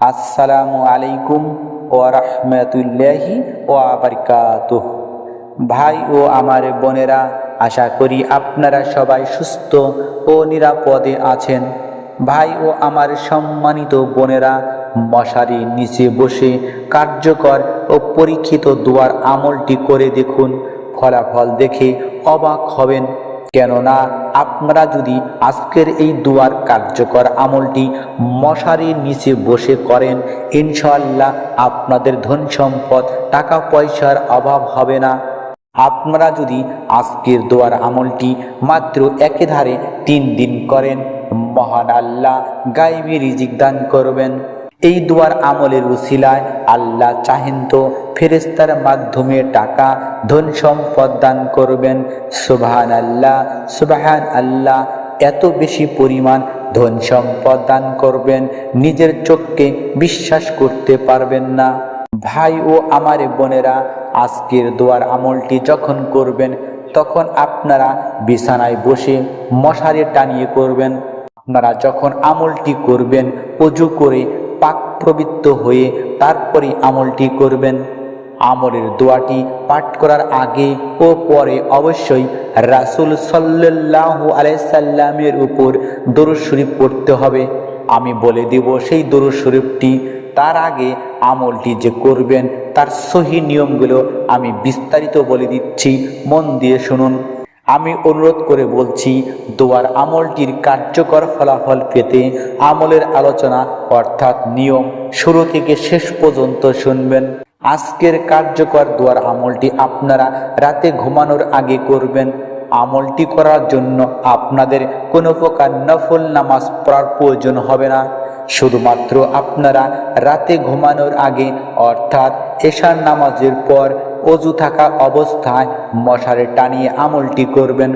আসসালামু আলাইকুম ও রহমতুল্লাহি ও আবরকাতুহ ভাই ও আমার বোনেরা, আশা করি আপনারা সবাই সুস্থ ও নিরাপদে আছেন। ভাই ও আমার সম্মানিত বোনেরা মশারির নিচে বসে কার্যকর ও পরীক্ষিত দুয়ার আমলটি করে দেখুন। ফলাফল দেখে অবাক হবেন। কেননা আপনারা যদি আজকের এই দুয়ার কার্যকর আমলটি মশারির নিচে বসে করেন ইনশাল্লাহ আপনাদের ধন সম্পদ, টাকা পয়সার অভাব হবে না। আপনারা যদি আজকের দোয়ার আমলটি মাত্র একে ধারে তিন দিন করেন, মহান আল্লাহ গাইবি রিজিক দান করবেন। এই দুয়ার আমলের উসিলায় আল্লাহ চাহেন তো ফেরেস্তার মাধ্যমে টাকা, ধন সম্পদ দান করবেন। সুবহান আল্লাহ সুবাহান আল্লাহ এত বেশি পরিমাণ ধন সম্পদ দান করবেন, নিজের চোখকে বিশ্বাস করতে পারবেন না। ভাই ও আমার বোনেরা, আজকের দোয়ার আমলটি যখন করবেন, তখন আপনারা বিছানায় বসে মশারি টানিয়ে করবেন। আপনারা যখন আমলটি করবেন, অজু করে পাক প্রবৃত্ত হয়ে তারপরে আমলটি করবেন। আমলের দোয়াটি পাঠ করার আগে ও পরে অবশ্যই রাসুল সাল্লাহ আলাইসাল্লামের উপর দরুদ শরীফ পড়তে হবে। আমি বলে দেব সেই দরুদ শরীফটি তার আগে আমলটি যে করবেন তার সহি নিয়মগুলো আমি বিস্তারিত বলে দিচ্ছি। মন দিয়ে শুনুন। আমি অনুরোধ করে বলছি, দোয়ার আমলটির কার্যকর ফলাফল পেতে আমলের আলোচনা অর্থাৎ নিয়ম শুরু থেকে শেষ পর্যন্ত শুনবেন। আজকের কার্যকর দোয়ার আমলটি আপনারা রাতে ঘুমানোর আগে করবেন। আমলটি করার জন্য আপনাদের কোনো প্রকার নফল নামাজ পড়ার প্রয়োজন হবে না। শুধুমাত্র আপনারা রাতে ঘুমানোর আগে, অর্থাৎ এশার নামাজের পর অজু থাকা অবস্থায় মশারে টানিয়ে আমলটি করবেন।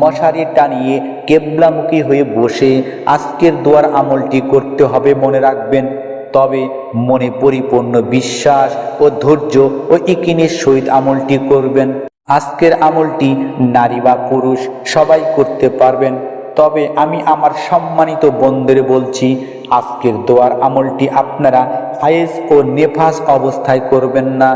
মশারি টানিয়ে কেবলামুখী হয়ে বসে আজকের দোয়ার আমলটি করতে হবে মনে রাখবেন। তবে মনে পরিপূর্ণ বিশ্বাস ও ধৈর্য ও ইকিনের সহিত আমলটি করবেন। আজকের আমলটি নারী বা পুরুষ, সবাই করতে পারবেন। তবে আমি আমার সম্মানিত বন্ধুদের বলছি, আজকের দোয়ার আমলটি আপনারা হায়েস ও নেফাস অবস্থায় করবেন না।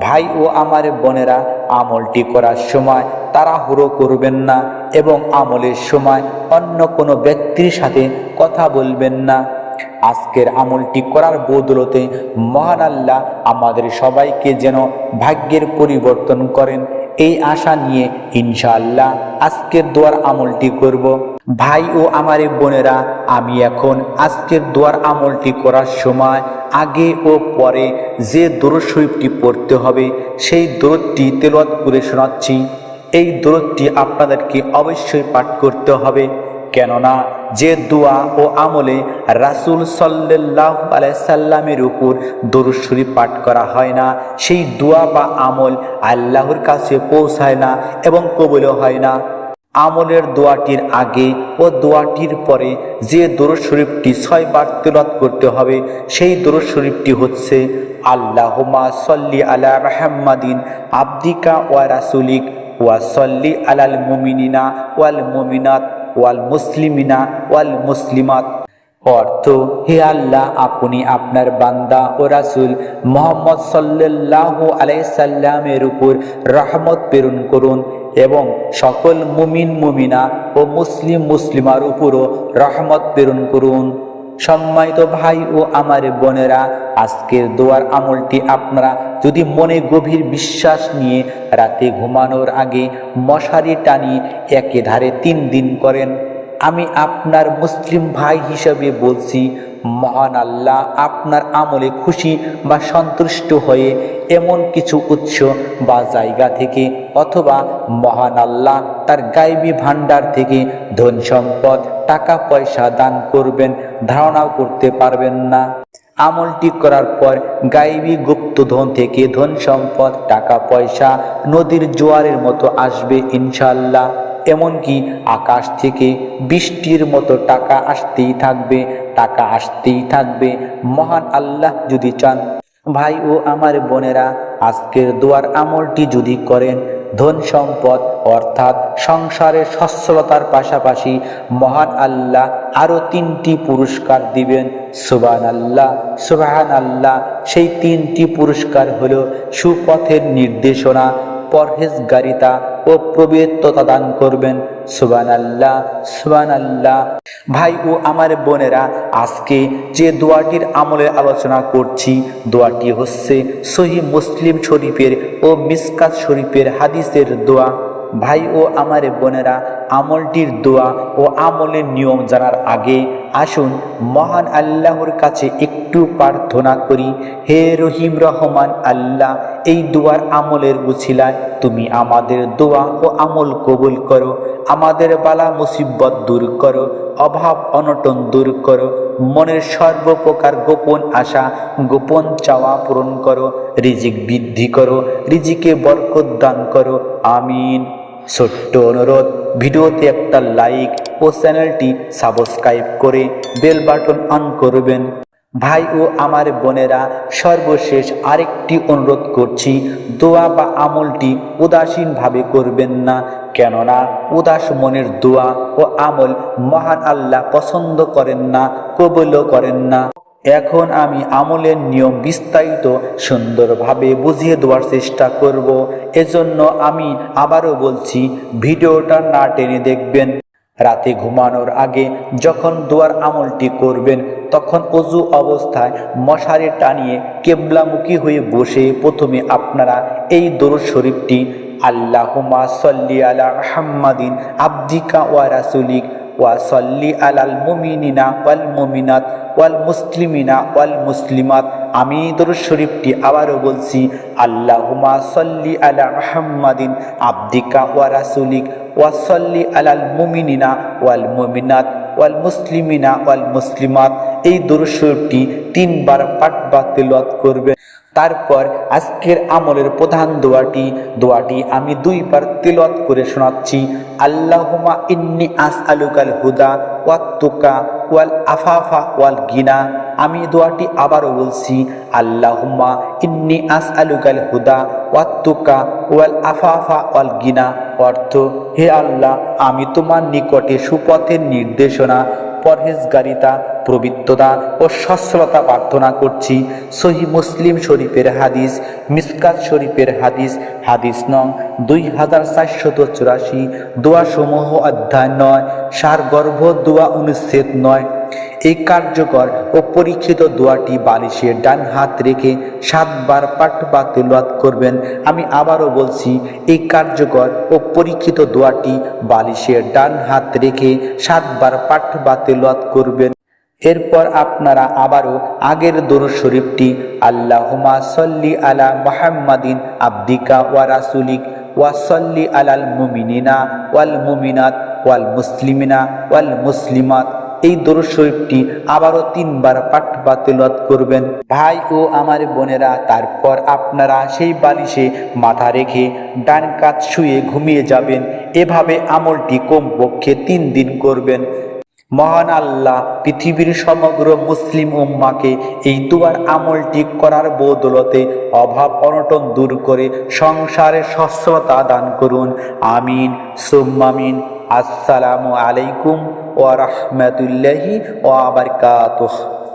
ভাই ও আমার বোনেরা, আমলটি করার সময় তাড়াহুড়ো করবেন না এবং আমলের সময় অন্য কোনো ব্যক্তির সাথে কথা বলবেন না। আজকের আমলটি করার বদলতে মহান আল্লাহ আমাদের সবাইকে যেন ভাগ্যের পরিবর্তন করেন। এই আশা নিয়ে ইনশাআল্লাহ আজকের দোয়ার আমলটি করব। ভাই ও আমার বোনেরা, আমি এখন আজকের দোয়ার আমলটি করার সময় আগে ও পরে যে দরদ শরীফটি পড়তে হবে, সেই দরদটি তেলত করে শোনাচ্ছি। এই দরদটি আপনাদেরকে অবশ্যই পাঠ করতে হবে। কেননা যে দোয়া ও আমলে রাসুল সাল্লাহ আলাইসাল্লামের উপর দরুদ শরীফ পাঠ করা হয় না, সেই দোয়া বা আমল আল্লাহর কাছে পৌঁছায় না এবং কবুলও হয় না। আমলের দোয়াটির আগে ও দোয়াটির পরে যে দরুদ শরীফটি ছয়বার তেলত করতে হবে, সেই দরুদ শরীফটি হচ্ছে আল্লাহমা সল্লি আলা রহম্মাদিন আব্দিকা ওয়া রাসুলিক ওয়া সল্লি আলাল মুমিনিনা ওয়াল মুমিনাত। ওয়াল মুসলিমিনা ওয়াল মুসলিমাত। অর্থ, হে আল্লাহ, আপনি আপনার বান্দা ও রাসুল মোহাম্মদ সাল্লাহ আলাইসাল্লামের উপর রহমত প্রেরণ করুন এবং সকল মুমিন, মুমিনা ও মুসলিম, মুসলিমার উপরও রহমত প্রেরণ করুন। সম্মানিত ভাই ও আমার বোনেরা, আজকের দোয়ার আমলটি আপনারা যদি মনে গভীর বিশ্বাস নিয়ে রাতে ঘুমানোর আগে মশারি টানি একে ধারে তিন দিন করেন, আমি আপনার মুসলিম ভাই হিসেবে বলছি মহান আল্লাহ আপনার আমলে খুশি বা সন্তুষ্ট হয়ে এমন কিছু উৎস বা জায়গা থেকে অথবা মহান আল্লাহ তার গাইবি ভাণ্ডার থেকে ধন সম্পদ, টাকা পয়সা দান করবেন, ধারণাও করতে পারবেন না। আমলটি করার পর গাইবী গুপ্তধন থেকে ধন সম্পদ, টাকা পয়সা নদীর জোয়ারের মতো আসবে ইনশাল্লাহ এমনকি আকাশ থেকে বৃষ্টির মতো টাকা আসতেই থাকবে, টাকা আসতেই থাকবে। মহান আল্লাহ যদি চান, ভাই ও আমার বোনেরা, আজকের দোয়ার আমলটি যদি করেন, ধন সম্পদ অর্থাৎ সংসারের সচ্ছলতার পাশাপাশি মহান আল্লাহ আরও তিনটি পুরস্কার দিবেন। সুবান আল্লাহ সুবাহান আল্লাহ সেই তিনটি পুরস্কার হলো সুপথের নির্দেশনা, পরহেজগারিতা ও প্রবৃত্ততা দান করবেন। সুবান আল্লাহ সুবান আল্লাহ ভাই ও আমার বোনেরা, আজকে যে দোয়াটির আমলে আলোচনা করছি, দোয়াটি হচ্ছে সহি মুসলিম শরীফের ও মিসকাত শরীফের হাদিসের দোয়া। ভাই ও আমার বোনেরা, আমলটির দোয়া ও আমলের নিয়ম জানার আগে আসুন মহান আল্লাহর কাছে একটু প্রার্থনা করি। হে রহিম রহমান আল্লাহ, এই দোয়ার আমলের বুছিলায় তুমি আমাদের দোয়া ও আমল কবুল করো। আমাদের বালা মুসিবত দূর করো, অভাব অনটন দূর করো, মনের সর্বপ্রকার গোপন আশা, গোপন চাওয়া পূরণ করো, রিজিক বৃদ্ধি করো, রিজিকে বরকত দান করো, আমিন। ছোট্ট অনুরোধ, ভিডিওতে একটা লাইক ও চ্যানেলটি সাবস্ক্রাইব করে বেল বাটন অন করবেন। ভাই ও আমার বোনেরা, সর্বশেষ আরেকটি অনুরোধ করছি, দোয়া বা আমলটি উদাসীনভাবে করবেন না, কেননা উদাস মনের দোয়া ও আমল মহান আল্লাহ পছন্দ করেন না, কবলও করেন না। এখন আমি আমলের নিয়ম বিস্তারিত সুন্দরভাবে বুঝিয়ে দেওয়ার চেষ্টা করব। এজন্য আমি আবারও বলছি, ভিডিওটা না টেনে দেখবেন। রাতে ঘুমানোর আগে যখন দোয়ার আমলটি করবেন, তখন অজু অবস্থায় মশারি টানিয়ে কেবলামুখী হয়ে বসে প্রথমে আপনারা এই দরুদ শরীফটি আল্লাহুমা সল্লি আলা হাম্মাদিন আব্দিকা ওয়া রাসুলিক ওয়া সল্লি আলাল মুমিনিনা ওয়াল মুমিনাত ওয়াল মুসলিমিনা ওয়াল মুসলিমাত। আমি দরুদ শরীফটি আবারও বলছি আল্লাহুমা সল্লি আলা মুহাম্মাদিন আব্দিকা ওয়া রাসুলিক ওয়া সল্লি আলাল মুমিনিনা ওয়াল মুমিনাত ওয়াল মুসলিমিনা ওয়াল মুসলিমাত। এই দরুদ শরীফটি তিনবার পাঠ বা তেলাওয়াত করবেন তারপর আজকের আমলের প্রধান দোয়াটি দোয়াটি আমি দুইবার তিলত করে শোনাচ্ছি। আল্লাহুমা ইন্নি আস আলুকাল হুদা ওয়াত্তুকা ওয়াল আফাফা ওয়াল গিনা। আমি দোয়াটি আবারও বলছি, আল্লাহুম্মা ইন্নি আস আলুকাল হুদা ওয়াত্তুকা ওয়াল আফাফা ওয়াল গিনা। অর্থ, হে আল্লাহ, আমি তোমার নিকটে সুপথের নির্দেশনা পরহেজগারিতা প্রবৃত্ততা ও সচ্ছলতা প্রার্থনা করছি। সহি মুসলিম শরীফের হাদিস, মিসকাত শরীফের হাদিস হাদিস নং দুই হাজার চারশত চুরাশি, দোয়াসমূহ অধ্যায় নয় সার গর্ভ দোয়া অনুচ্ছেদ নয় এই কার্যকর ও পরীক্ষিত দোয়াটি বালিশের ডান হাত রেখে সাতবার পাঠ বা তেলাওয়াত করবেন। আমি আবারও বলছি, এই কার্যকর ও পরীক্ষিত দোয়াটি বালিশের ডান হাত রেখে সাতবার পাঠ বা তেলাওয়াত করবেন। এরপর আপনারা আবারও আগের দরুদ শরীফটি আল্লাহুমা সল্লি আলা মুহাম্মাদিন আব্দিকা ওয়া রাসুলিক ওয়া সল্লি আলাল মুমিনিনা ওয়াল মুমিনাত ওয়াল মুসলিমিনা ওয়াল মুসলিমাত। এই দরুদ শরীফটি আবারও তিনবার পাঠ বা তেলাওয়াত করবেন। ভাই ও আমার বোনেরা, তারপর আপনারা সেই বালিশে মাথা রেখে ডান কাত শুয়ে ঘুমিয়ে যাবেন। এভাবে আমলটি কমপক্ষে তিন দিন করবেন। মহান আল্লাহ পৃথিবীর সমগ্র মুসলিম উম্মাকে এই দুয়ার আমলটি করার বদলতে অভাব অনটন দূর করে সংসারে সচ্ছলতা দান করুন। আমিন, সুম্মামিন। আসসালামু আলাইকুম। ওয়া রাহমাতুল্লাহি ওয়া বারাকাতুহু